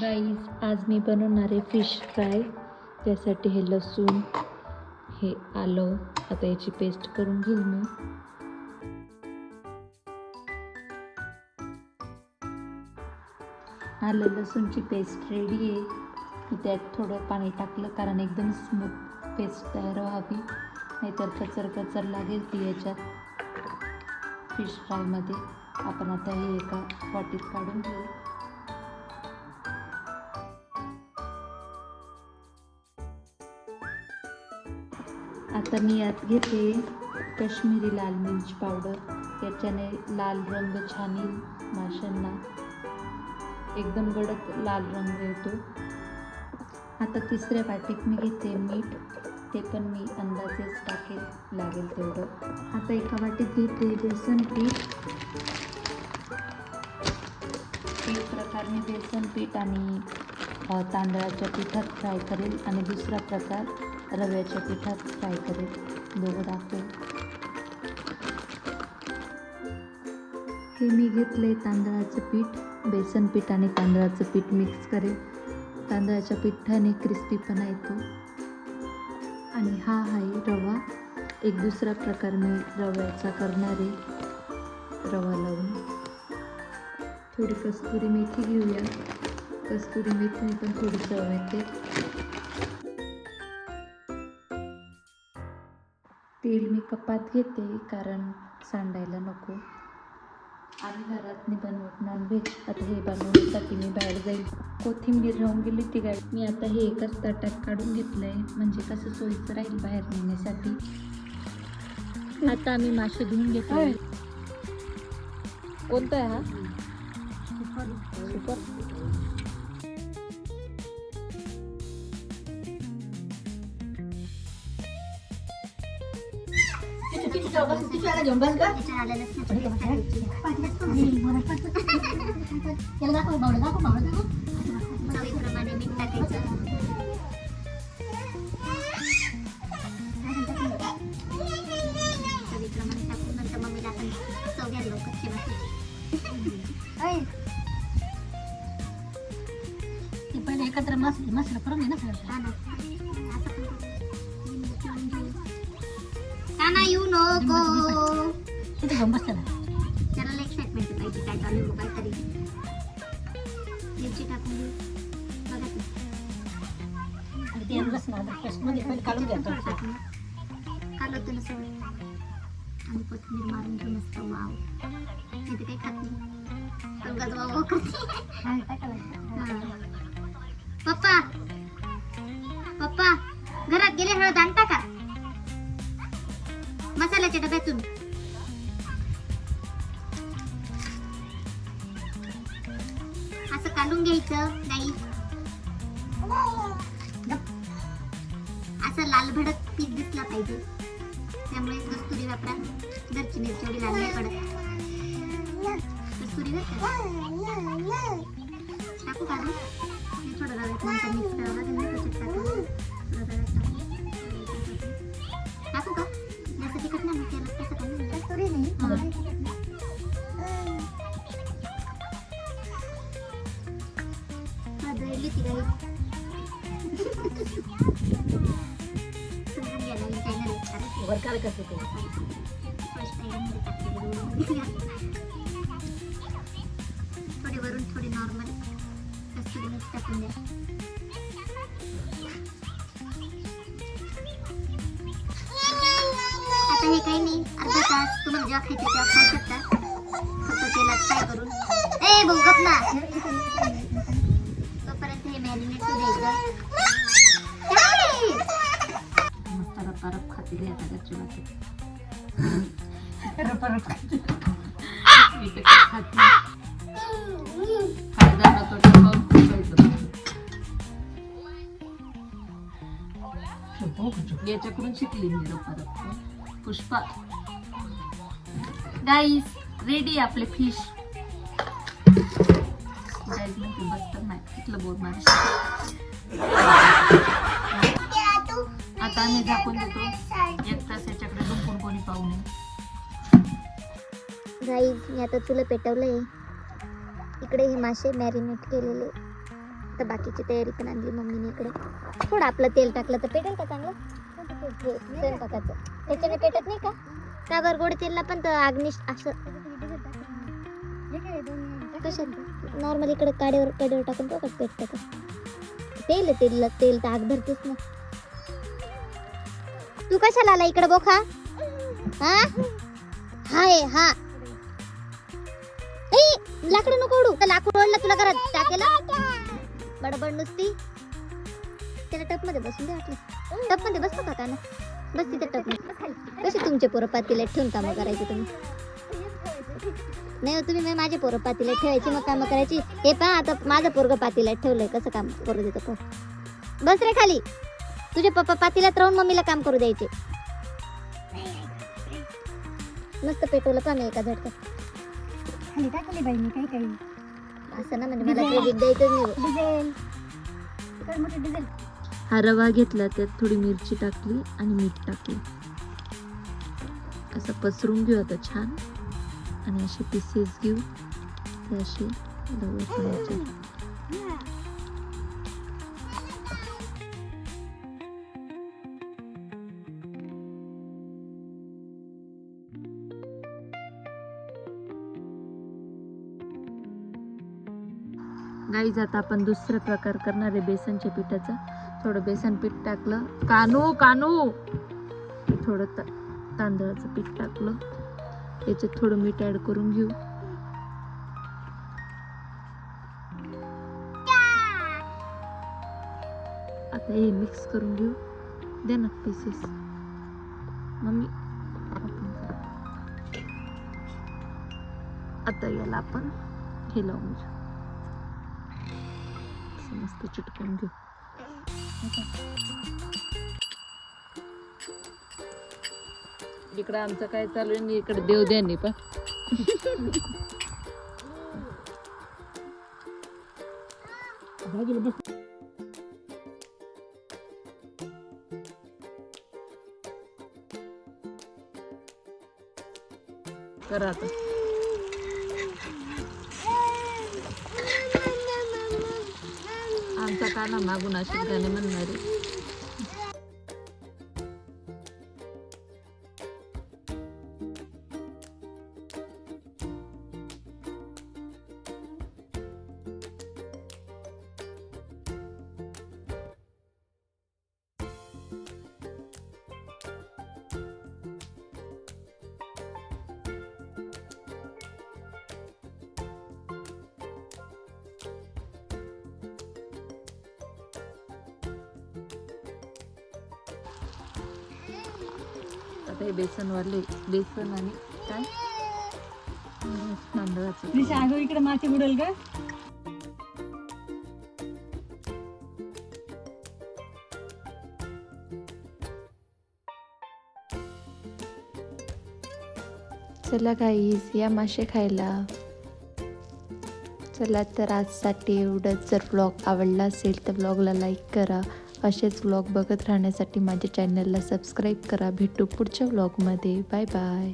Guys आज मी बनवणार आहे फिश फ्राय त्यासाठी हे लसूण हे आलं. आता याची पेस्ट करून घेईल मी आलं लसूणची पेस्ट रेडी आहे. त्यात थोडं पाणी टाकलं कारण एकदम स्मूथ पेस्ट तयार व्हावी. नाहीतर कचर कचर लागेल ती याच्यात. फिश फ्रायमध्ये आपण आता हे एका वाटीत काढून घेऊ. आता मी यात घेते कश्मीरी लाल मिरच पावडर. याच्याने लाल रंग छान येईल माशांना. एकदम गडद लाल रंग येतो. आता तिसऱ्या वाटीत मी घेते मीठ. ते पण मी अंदाजेच टाकेल लागेल तेवढं. आता एका वाटीत घेते बेसन पीठ. एक प्रकार मी बेसन पीठ आणि तांदळाच्या पिठात फ्राय करेल. आणि दुसरा प्रकार रव्याच्या पिठात फ्राय करेल. दोघं दाखवेल. हे मी घेतले तांदळाचं पीठ. बेसन पीठ आणि तांदळाचं पीठ मिक्स करेल. तांदळाच्या पिठाने क्रिस्पीपणा येतो. आणि हा आहे रवा. एक दुसरा प्रकार मी रव्याचा करणार आहे. रवा लावून. थोडी कस्तुरी मेथी घेऊया. कस्तुरी मेथीने पण थोडी चव येते तेल मी कपात घेते कारण सांडायला नको. आम्ही घरात नाही बनवत नॉनव्हेज आता हे बनवण्यासाठी मी बाहेर जाईल. कोथिंबीर राहून गेली ती गाडी. मी आता हे एकाच ताटात काढून घेतलं आहे म्हणजे कसं सोयीचं राहील बाहेर नेण्यासाठी. आता आम्ही मासे धुवून घेतो कोणता आहे हा? सुपर. चवीप्रमाणे मीठ टाकायचं चवीप्रमाणे टाकून नंतर मम्मीला आपण चव घ्यायला कच्ची ते पहिले एकत्र मसाले मसाला करून घे ना सगळं नको. तिथे घेऊन बसते ना. त्याला एक्साइटमेंट पाहिजे काय चालू आहे काहीतरी मिरची टाकून देऊ बघा ते. आणि ते लसण अद्रक पेस्टमध्ये पहिले काढून घ्या. टाकून कालवतं ना सगळं आणि कोथिंबीर मारून घेऊन मस्त वाव. तिथे काही खात नाही. पण गजवा असं लाल भडक पीस दिसला पाहिजे त्यामुळे कस्तुरी वापरा घरची मिरची एवढी लाल नाही पडत कस्तुरी बरं का? टाकू का अजून? हे थोडं रव्यात नंतर मिक्स करावं लागेल ना त्याच्यात टाकून. थोडं रव्यात टाकून. टाकू का जास्त तिखट नाही मग त्याला कसं काय नाही. कस्तुरी नाही. हा. हळद राहिली ती काही. आहे. कारण काय करते ते. first वरून थोडे नॉर्मल कस्तुरी मिक्स टाकून द्या. आता हे काही नाही. अर्धा तास तुम्हाला जेव्हा खायचे तेव्हा खाऊ शकता. फक्त तेलात फ्राय करून. ए भाऊ गप ना तोपर्यंत हे मॅरिनेट द्यायचं खायला नको तर खाऊन ठेवायचं. हो, कुठं? याच्याकडून शिकली मी रप्पा रप पुष्पा. गाईस रेडी आपले फिश गाईस म्हणते बस तर नाही. तिथलं बोर मारे आता आम्ही झाकून देतो. एक तास याच्याकडे दुंपून कोणी पाहू नये. गाईज मी आता तुला पेटवलंय. इकडे हे मासे मॅरिनेट केलेले. तर बाकीची तयारी पण आणली मम्मीने इकडे. थोडं आपलं तेल टाकलं तर पेटेल का चांगलं? स्वयंपाकाचं. त्याच्याने पेटत नाही का? का बरं गोड तेलला पण तर अग्निश असं. कशात? नॉर्मल इकडे काड्यावर काड्यावर टाकून तो कसं पेटतं का? तेल आहे तेल तेल तर आग धरतेच ना. तू कशाला आला इकडे बोखा? हा? हाय हा. ए, लाकडं नको ओढू. लाकूड ओढलं तुला घरात. टाकेला बडबड नुसती. त्याला टपमध्ये बसून दे वाटलं टपमध्ये बसतो का काना? बस तिथे टपमध्ये. कसे तुमचे पोरं पातीला ठेवून कामं करायची तुम्ही? नाही हो, तुम्ही माझे पोरं पातीला ठेवायची मग कामं करायची. हे पहा आता माझं पोरग पातीला ठेवलंय. कसं काम करू देतो बस रे खाली. तुझे पप्पा पातीलात राहून मम्मीला काम करू द्यायचे. मस्त पेटवलं का मी एका झटक्यात खाली टाकली बाई मी काही काही. असं ना म्हणजे मला क्रेडिट द्यायचं नाही डिझेल. तर मोठे डिझेल. हा रवा घेतला त्यात थोडी मिरची टाकली आणि मीठ टाकली. असं पसरून घेऊ आता छान. आणि असे पीसेस घेऊ. ते असे रवे गाईज आता आपण दुसरा प्रकार करणार आहे बेसनच्या पिठाचा. थोडं बेसन पीठ टाकलं. कानू कानू! थोडं ता तांदळाचं पीठ टाकलं. याच्यात थोडं मीठ ॲड करून घेऊ. आता हे मिक्स करून घेऊ. द्या ना पीसेस मम्मी आता याला आपण हे लावून घेऊ. असं मस्त चिटकून घेऊ. इकडं आमचं काय चालू आहे? इकडे देव द्यानी पण. करा आता. काना मागून अशीच गाणे म्हणणारे. आता हे बेसन वाले बेसन आणि काय? अं, तांदळाचं. निशा अगं इकडे माती उडेल ग. चला गाईज या मासे खायला. चला तर आजसाठी एवढंच. जर ब्लॉग आवडला असेल तर ब्लॉगला लाईक करा. असेच व्लॉग बघत राहण्यासाठी माझ्या चॅनलला सबस्क्राईब करा. भेटू पुढच्या व्लॉगमध्ये बाय बाय